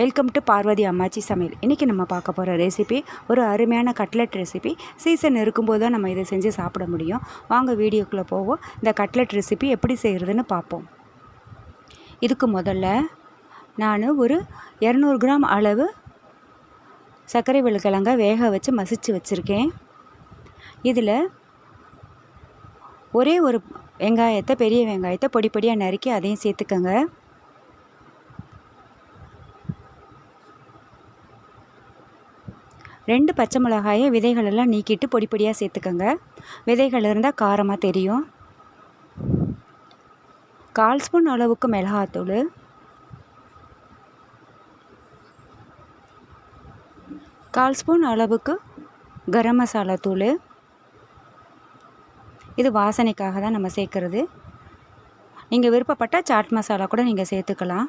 Welcome to Parvati அம்மாச்சி சமையல் இன்றைக்கி நம்ம பார்க்க போகிற ரெசிபி ஒரு அருமையான கட்லெட் ரெசிபி சீசன் இருக்கும்போது தான் நம்ம இதை செஞ்சு சாப்பிட முடியும். வாங்க வீடியோக்குள்ளே போவோம். இந்த கட்லெட் ரெசிபி எப்படி செய்கிறதுன்னு பார்ப்போம். இதுக்கு முதல்ல நான் ஒரு இரநூறு கிராம் அளவு சர்க்கரை வெள்ளிக்கிழங்க வேக வச்சு மசித்து வச்சுருக்கேன். இதில் ஒரே ஒரு வெங்காயத்தை பெரிய வெங்காயத்தை பொடி பொடியாக நறுக்கி அதையும் சேர்த்துக்கோங்க. ரெண்டு பச்சை மிளகாயை விதைகளெல்லாம் நீக்கிட்டு பொடி பொடியாக சேர்த்துக்கோங்க. விதைகள் இருந்தால் காரமாக தெரியும். கால் ஸ்பூன் அளவுக்கு மிளகாத்தூள். கால் ஸ்பூன் அளவுக்கு கரம் மசாலா தூள். இது வாசனைக்காக தான் நம்ம சேர்க்குறது. நீங்கள் விருப்பப்பட்டால் சாட் மசாலா கூட நீங்கள் சேர்த்துக்கலாம்.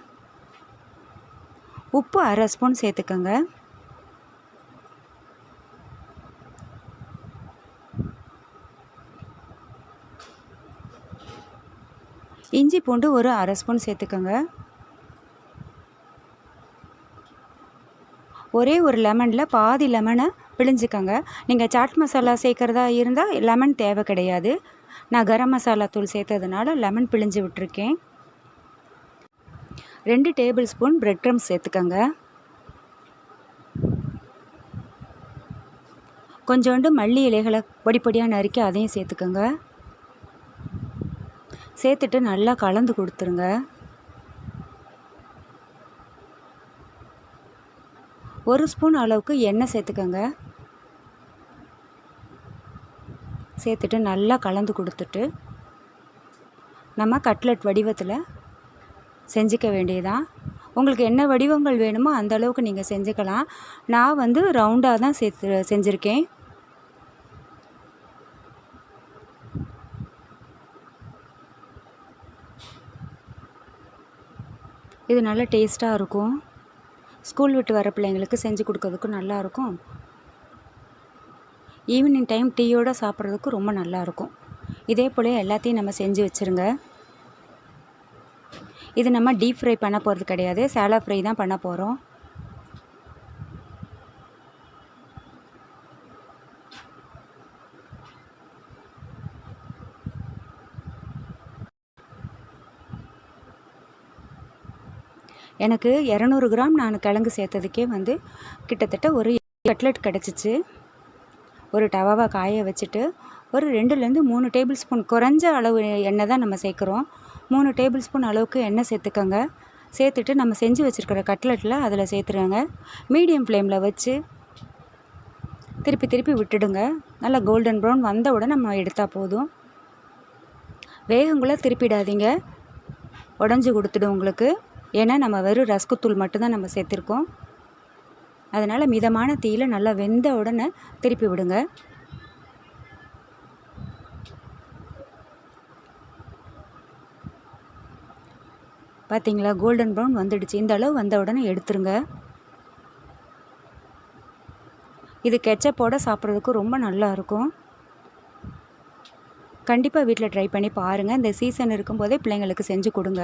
உப்பு அரை ஸ்பூன் சேர்த்துக்கோங்க. இஞ்சி பூண்டு ஒரு அரை ஸ்பூன் சேர்த்துக்கோங்க. ஒரே ஒரு லெமனில் பாதி லெமனை பிழிஞ்சுக்கோங்க. நீங்கள் சாட் மசாலா சேர்க்குறதா இருந்தால் லெமன் தேவை கிடையாது. நான் கரம் மசாலா தூள் சேர்த்ததுனால லெமன் பிழிஞ்சு விட்டுருக்கேன். ரெண்டு டேபிள் ஸ்பூன் பிரெட் க்ரம் சேர்த்துக்கோங்க. கொஞ்சோண்டு மல்லி இலைகளை பொடி பொடியாக நறுக்கி அதையும் சேர்த்துக்கோங்க. சேர்த்துட்டு நல்லா கலந்து கொடுத்துருங்க. ஒரு ஸ்பூன் அளவுக்கு எண்ணெய் சேர்த்துக்கோங்க. சேர்த்துட்டு நல்லா கலந்து கொடுத்துட்டு நம்ம கட்லெட் வடிவத்தில் செஞ்சுக்க வேண்டியதான் உங்களுக்கு என்ன வடிவங்கள் வேணுமோ அந்த அளவுக்கு நீங்கள் செஞ்சுக்கலாம். நான் வந்து ரவுண்டாக தான் சேர்த்து செஞ்சுருக்கேன். இது நல்ல டேஸ்ட்டாக இருக்கும். ஸ்கூல் விட்டு வர பிள்ளைங்களுக்கு செஞ்சு கொடுக்கறதுக்கும் நல்லாயிருக்கும் ஈவினிங் டைம் டீயோடு சாப்பிட்றதுக்கு ரொம்ப நல்லாயிருக்கும் இதே போல் எல்லாத்தையும் நம்ம செஞ்சு வச்சுருங்க. இது நம்ம டீப் ஃப்ரை பண்ண போகிறது கிடையாது. சேலா ஃப்ரை தான் பண்ண போகிறோம் எனக்கு இரநூறு கிராம் நான் கிழங்கு சேர்த்ததுக்கே வந்து கிட்டத்தட்ட ஒரு கட்லெட் கிடச்சிச்சு. ஒரு டவாவை காய வச்சுட்டு ஒரு ரெண்டுலேருந்து மூணு டேபிள் ஸ்பூன் குறைஞ்ச அளவு எண்ணெய் தான் நம்ம சேர்க்குறோம். மூணு டேபிள் ஸ்பூன் அளவுக்கு எண்ணெய் சேர்த்துக்கோங்க. சேர்த்துட்டு நம்ம செஞ்சு வச்சுருக்கிற கட்லெட்டில் அதில் சேர்த்துருங்க. மீடியம் ஃப்ளேமில் வச்சு திருப்பி திருப்பி விட்டுடுங்க. நல்லா கோல்டன் ப்ரௌன் வந்த உடனே நம்ம எடுத்தால் போதும். வேகங்குள்ளே திருப்பிடாதீங்க. உடஞ்சி கொடுத்துடும் உங்களுக்கு. ஏன்னா நம்ம வெறும் ரஸ்குத்தூள் மட்டும்தான் நம்ம சேர்த்துருக்கோம். அதனால் மிதமான தீயில் நல்லா வெந்த உடனே திருப்பி விடுங்க. பார்த்தீங்களா கோல்டன் ப்ரௌன் வந்துடுச்சு. இந்த அளவு வந்த உடனே எடுத்துருங்க. இது கெச்சப்போட சாப்பிட்றதுக்கு ரொம்ப நல்லா இருக்கும். கண்டிப்பாக வீட்டில் ட்ரை பண்ணி பாருங்கள் இந்த சீசன் இருக்கும்போதே பிள்ளைங்களுக்கு செஞ்சு கொடுங்க.